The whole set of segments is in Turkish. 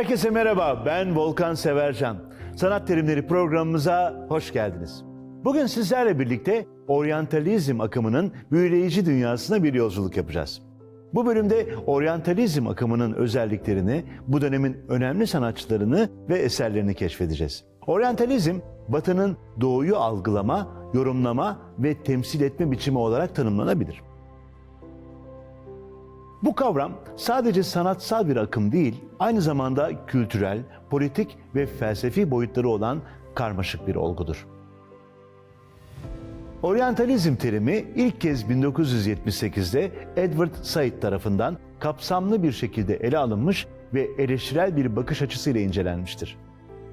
Herkese merhaba, ben Volkan Severcan. Sanat Terimleri programımıza hoş geldiniz. Bugün sizlerle birlikte oryantalizm akımının büyüleyici dünyasına bir yolculuk yapacağız. Bu bölümde oryantalizm akımının özelliklerini, bu dönemin önemli sanatçılarını ve eserlerini keşfedeceğiz. Oryantalizm, Batı'nın doğuyu algılama, yorumlama ve temsil etme biçimi olarak tanımlanabilir. Bu kavram sadece sanatsal bir akım değil, aynı zamanda kültürel, politik ve felsefi boyutları olan karmaşık bir olgudur. Oryantalizm terimi ilk kez 1978'de Edward Said tarafından kapsamlı bir şekilde ele alınmış ve eleştirel bir bakış açısıyla incelenmiştir.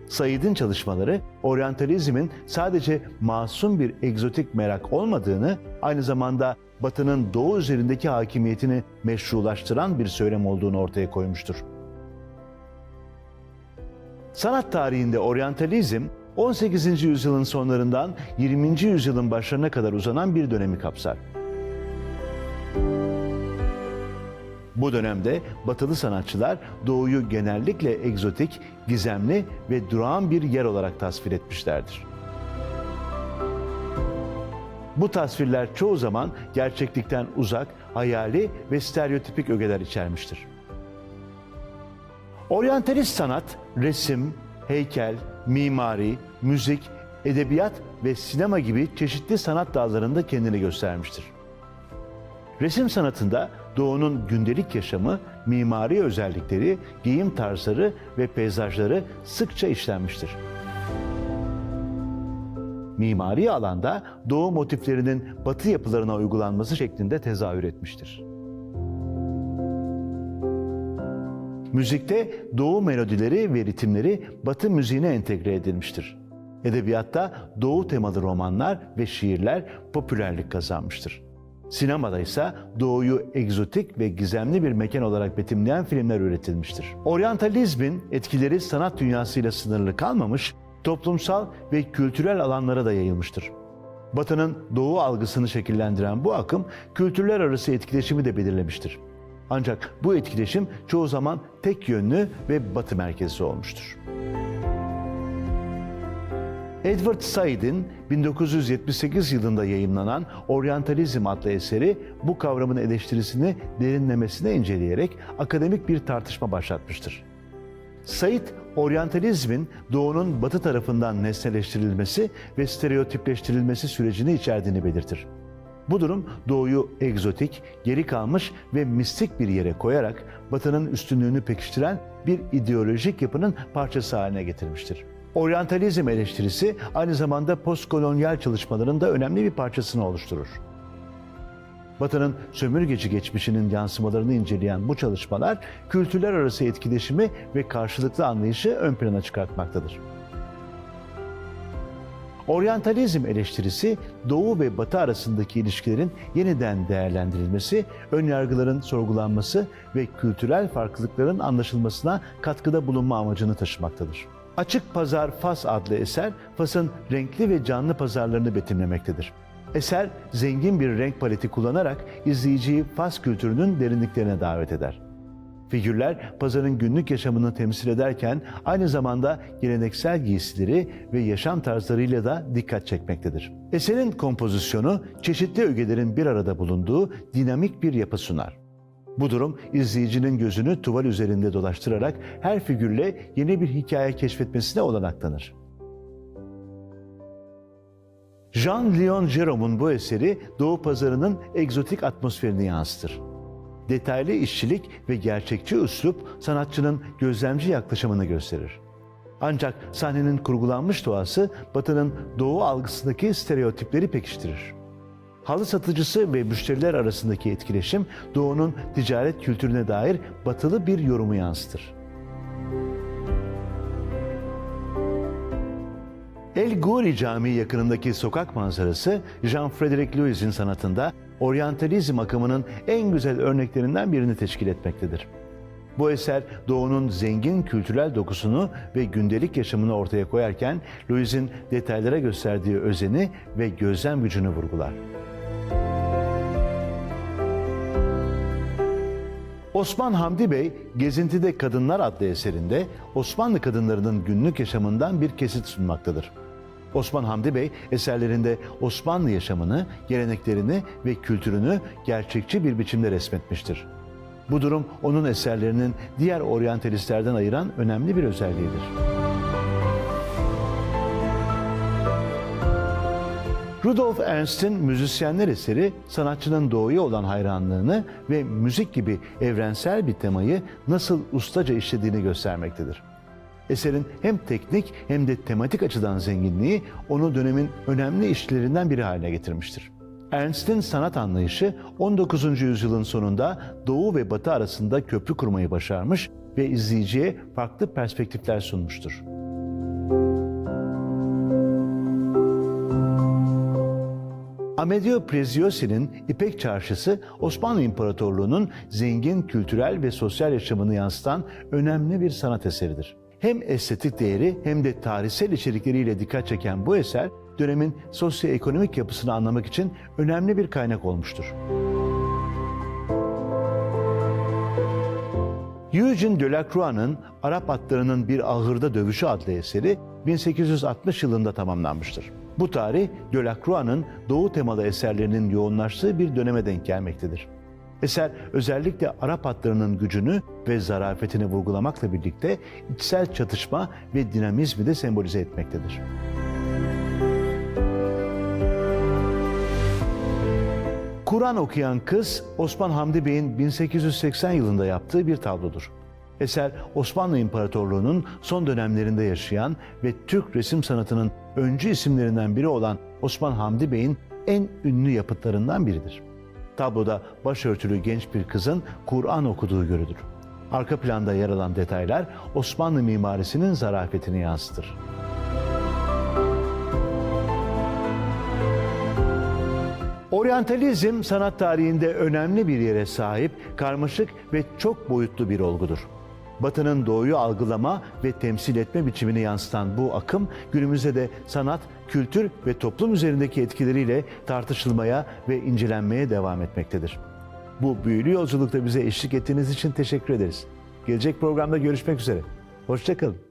Said'in çalışmaları oryantalizmin sadece masum bir egzotik merak olmadığını, aynı zamanda Batı'nın Doğu üzerindeki hakimiyetini meşrulaştıran bir söylem olduğunu ortaya koymuştur. Sanat tarihinde oryantalizm 18. yüzyılın sonlarından 20. yüzyılın başlarına kadar uzanan bir dönemi kapsar. Bu dönemde batılı sanatçılar doğuyu genellikle egzotik, gizemli ve durağan bir yer olarak tasvir etmişlerdir. Bu tasvirler çoğu zaman gerçeklikten uzak, hayali ve stereotipik ögeler içermiştir. Oryantalist sanat, resim, heykel, mimari, müzik, edebiyat ve sinema gibi çeşitli sanat dallarında kendini göstermiştir. Resim sanatında doğunun gündelik yaşamı, mimari özellikleri, giyim tarzları ve peyzajları sıkça işlenmiştir. Mimari alanda doğu motiflerinin batı yapılarına uygulanması şeklinde tezahür etmiştir. Müzikte doğu melodileri ve ritimleri batı müziğine entegre edilmiştir. Edebiyatta doğu temalı romanlar ve şiirler popülerlik kazanmıştır. Sinemada ise doğuyu egzotik ve gizemli bir mekan olarak betimleyen filmler üretilmiştir. Oryantalizmin etkileri sanat dünyasıyla sınırlı kalmamış, toplumsal ve kültürel alanlara da yayılmıştır. Batı'nın doğu algısını şekillendiren bu akım kültürler arası etkileşimi de belirlemiştir. Ancak bu etkileşim çoğu zaman tek yönlü ve batı merkezli olmuştur. Edward Said'in 1978 yılında yayımlanan Oryantalizm adlı eseri bu kavramın eleştirisini derinlemesine inceleyerek akademik bir tartışma başlatmıştır. Said, oryantalizmin doğunun batı tarafından nesneleştirilmesi ve stereotipleştirilmesi sürecini içerdiğini belirtir. Bu durum doğuyu egzotik, geri kalmış ve mistik bir yere koyarak batının üstünlüğünü pekiştiren bir ideolojik yapının parçası haline getirmiştir. Oryantalizm eleştirisi aynı zamanda postkolonyal çalışmaların da önemli bir parçasını oluşturur. Batı'nın sömürgeci geçmişinin yansımalarını inceleyen bu çalışmalar kültürler arası etkileşimi ve karşılıklı anlayışı ön plana çıkartmaktadır. Oryantalizm eleştirisi Doğu ve Batı arasındaki ilişkilerin yeniden değerlendirilmesi, önyargıların sorgulanması ve kültürel farklılıkların anlaşılmasına katkıda bulunma amacını taşımaktadır. Açık Pazar Fas adlı eser, Fas'ın renkli ve canlı pazarlarını betimlemektedir. Eser, zengin bir renk paleti kullanarak izleyiciyi Fas kültürünün derinliklerine davet eder. Figürler pazarın günlük yaşamını temsil ederken aynı zamanda geleneksel giysileri ve yaşam tarzlarıyla da dikkat çekmektedir. Eserin kompozisyonu çeşitli ögelerin bir arada bulunduğu dinamik bir yapı sunar. Bu durum izleyicinin gözünü tuval üzerinde dolaştırarak her figürle yeni bir hikaye keşfetmesine olanak tanır. Jean-Léon Gérôme'un bu eseri Doğu pazarının egzotik atmosferini yansıtır. Detaylı işçilik ve gerçekçi üslup sanatçının gözlemci yaklaşımını gösterir. Ancak sahnenin kurgulanmış doğası Batı'nın doğu algısındaki stereotipleri pekiştirir. Halı satıcısı ve müşteriler arasındaki etkileşim Doğu'nun ticaret kültürüne dair batılı bir yorumu yansıtır. El Guri Camii yakınındaki sokak manzarası Jean-Frédéric Louis'in sanatında oryantalizm akımının en güzel örneklerinden birini teşkil etmektedir. Bu eser Doğu'nun zengin kültürel dokusunu ve gündelik yaşamını ortaya koyarken Louis'in detaylara gösterdiği özeni ve gözlem gücünü vurgular. Osman Hamdi Bey, Gezintide Kadınlar adlı eserinde Osmanlı kadınlarının günlük yaşamından bir kesit sunmaktadır. Osman Hamdi Bey eserlerinde Osmanlı yaşamını, geleneklerini ve kültürünü gerçekçi bir biçimde resmetmiştir. Bu durum onun eserlerinin diğer oryantalistlerden ayıran önemli bir özelliğidir. Rudolf Ernst'in müzisyenler eseri sanatçının doğuya olan hayranlığını ve müzik gibi evrensel bir temayı nasıl ustaca işlediğini göstermektedir. Eserin hem teknik hem de tematik açıdan zenginliği onu dönemin önemli işlerinden biri haline getirmiştir. Ernst'in sanat anlayışı 19. yüzyılın sonunda Doğu ve Batı arasında köprü kurmayı başarmış ve izleyiciye farklı perspektifler sunmuştur. Amedeo Preziosi'nin İpek Çarşısı Osmanlı İmparatorluğu'nun zengin kültürel ve sosyal yaşamını yansıtan önemli bir sanat eseridir. Hem estetik değeri hem de tarihsel içerikleriyle dikkat çeken bu eser dönemin sosyoekonomik yapısını anlamak için önemli bir kaynak olmuştur. Eugene Delacroix'ın Arap atlarının bir ahırda dövüşü adlı eseri 1860 yılında tamamlanmıştır. Bu tarih Delacroix'ın doğu temalı eserlerinin yoğunlaştığı bir döneme denk gelmektedir. Eser özellikle Arap atlarının gücünü ve zarafetini vurgulamakla birlikte içsel çatışma ve dinamizmi de sembolize etmektedir. Kur'an okuyan kız Osman Hamdi Bey'in 1880 yılında yaptığı bir tablodur. Eser Osmanlı İmparatorluğu'nun son dönemlerinde yaşayan ve Türk resim sanatının öncü isimlerinden biri olan Osman Hamdi Bey'in en ünlü yapıtlarından biridir. Tabloda başörtülü genç bir kızın Kur'an okuduğu görülür. Arka planda yer alan detaylar Osmanlı mimarisinin zarafetini yansıtır. Oryantalizm sanat tarihinde önemli bir yere sahip, karmaşık ve çok boyutlu bir olgudur. Batı'nın doğuyu algılama ve temsil etme biçimini yansıtan bu akım günümüzde de sanat, kültür ve toplum üzerindeki etkileriyle tartışılmaya ve incelenmeye devam etmektedir. Bu büyülü yolculukta bize eşlik ettiğiniz için teşekkür ederiz. Gelecek programda görüşmek üzere. Hoşçakalın.